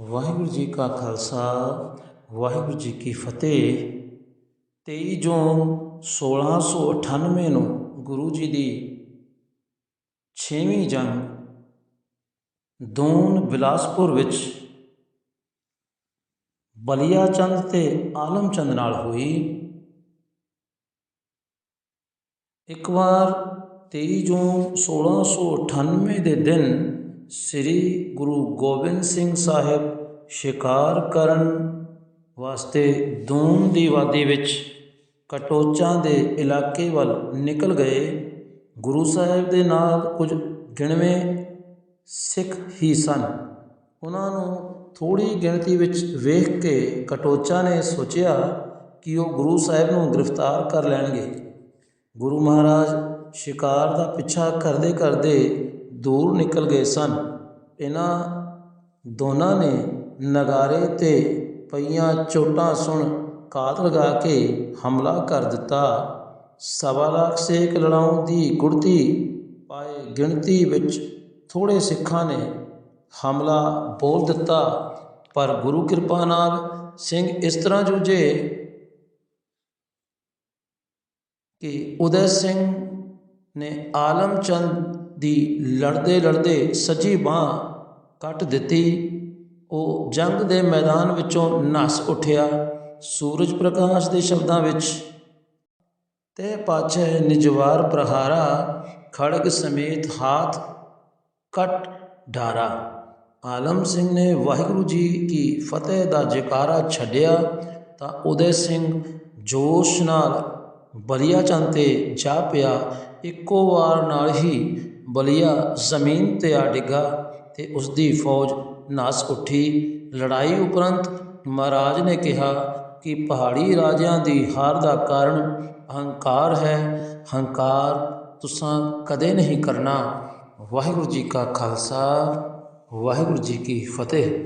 ਵਾਹਿਗੁਰੂ ਜੀ ਕਾ ਖਾਲਸਾ, ਵਾਹਿਗੁਰੂ ਜੀ ਕੀ ਫਤਿਹ। 23 ਜੂਨ 1698 ਨੂੰ ਗੁਰੂ ਜੀ ਦੀ ਛੇਵੀਂ ਜੰਗ ਦੂਨ ਬਿਲਾਸਪੁਰ ਵਿੱਚ ਬਲੀਆ ਚੰਦ ਤੇ ਆਲਮ ਚੰਦ ਨਾਲ ਹੋਈ। ਇੱਕ ਵਾਰ 23 ਜੂਨ 1698 ਦੇ ਦਿਨ ਸ੍ਰੀ ਗੁਰੂ ਗੋਬਿੰਦ ਸਿੰਘ ਸਾਹਿਬ ਸ਼ਿਕਾਰ ਕਰਨ ਵਾਸਤੇ ਦੂਨ ਦੀ ਵਾਦੀ ਵਿੱਚ ਕਟੋਚਾਂ ਦੇ ਇਲਾਕੇ ਵੱਲ ਨਿਕਲ ਗਏ। ਗੁਰੂ ਸਾਹਿਬ ਦੇ ਨਾਲ ਕੁਝ ਗਿਣਵੇਂ ਸਿੱਖ ਹੀ ਸਨ। ਉਹਨਾਂ ਨੂੰ ਥੋੜੀ ਗਿਣਤੀ ਵਿੱਚ ਵੇਖ ਕੇ ਕਟੋਚਾ ਨੇ ਸੋਚਿਆ ਕਿ ਉਹ ਗੁਰੂ ਸਾਹਿਬ ਨੂੰ ਗ੍ਰਿਫਤਾਰ ਕਰ ਲੈਣਗੇ। ਗੁਰੂ ਮਹਾਰਾਜ ਸ਼ਿਕਾਰ ਦਾ ਪਿੱਛਾ ਕਰਦੇ ਕਰਦੇ ਦੂਰ ਨਿਕਲ ਗਏ ਸਨ। ਇਹਨਾਂ ਦੋਨਾਂ ਨੇ ਨਗਾਰੇ ਤੇ ਪਈਆਂ ਚੋਟਾਂ ਸੁਣ ਕਾਤ ਲਗਾ ਕੇ ਹਮਲਾ ਕਰ ਦਿੱਤਾ। ਸਵਾ ਲੱਖ ਸੇਖ ਲੜਾਉਣ ਦੀ ਗੁੜਤੀ ਪਾਏ ਗਿਣਤੀ ਵਿੱਚ ਥੋੜੇ ਸਿੱਖਾਂ ਨੇ ਹਮਲਾ ਬੋਲ ਦਿੱਤਾ। ਪਰ ਗੁਰੂ ਕਿਰਪਾ ਨਾਲ ਸਿੰਘ ਇਸ ਤਰ੍ਹਾਂ ਜੂਝੇ ਕਿ ਉਦੈ ਸਿੰਘ ਨੇ ਆਲਮ ਚੰਦ ਦੀ ਲੜਦੇ ਲੜਦੇ ਸੱਜੀ ਬਾਹ ਕੱਟ ਦਿੱਤੀ। ਉਹ ਜੰਗ ਦੇ ਮੈਦਾਨ ਵਿੱਚੋਂ ਨਸ ਉੱਠਿਆ ਸੂਰਜ ਪ੍ਰਕਾਸ਼ ਦੇ ਸ਼ਬਦਾਂ ਵਿੱਚ। ਤੇ ਪਾਛੇ ਨਿਜਵਾਰ ਪ੍ਰਹਾਰਾ, ਖੜਗ ਸਮੇਤ ਹਾਥ ਕਟ ਡਾਰਾ। ਆਲਮ ਸਿੰਘ ਨੇ ਵਾਹਿਗੁਰੂ ਜੀ ਕੀ ਫਤਿਹ ਦਾ ਜਕਾਰਾ ਛੱਡਿਆ ਤਾਂ ਉਦੈ ਸਿੰਘ ਜੋਸ਼ ਨਾਲ ਬਲੀਆ ਚੰਦ ਤੇ ਜਾ ਪਿਆ ਇੱਕੋ ਵਾਰ ਨਾਲ ਹੀ ਬਲੀਆ ਜ਼ਮੀਨ ਤੇ ਆ ਡਿੱਗਾ ਤੇ ਉਸ ਦੀ ਫੌਜ ਨਸ ਉੱਠੀ। ਲੜਾਈ ਉਪਰੰਤ ਮਹਾਰਾਜ ਨੇ ਕਿਹਾ ਕਿ ਪਹਾੜੀ ਰਾਜਿਆਂ ਦੀ ਹਾਰ ਦਾ ਕਾਰਨ ਅਹੰਕਾਰ ਹੈ। ਹੰਕਾਰ ਤੁਸਾਂ ਕਦੇ ਨਹੀਂ ਕਰਨਾ। ਵਾਹਿਗੁਰੂ ਜੀ ਕਾ ਖਾਲਸਾ, ਵਾਹਿਗੁਰੂ ਜੀ ਕੀ ਫਤਿਹ।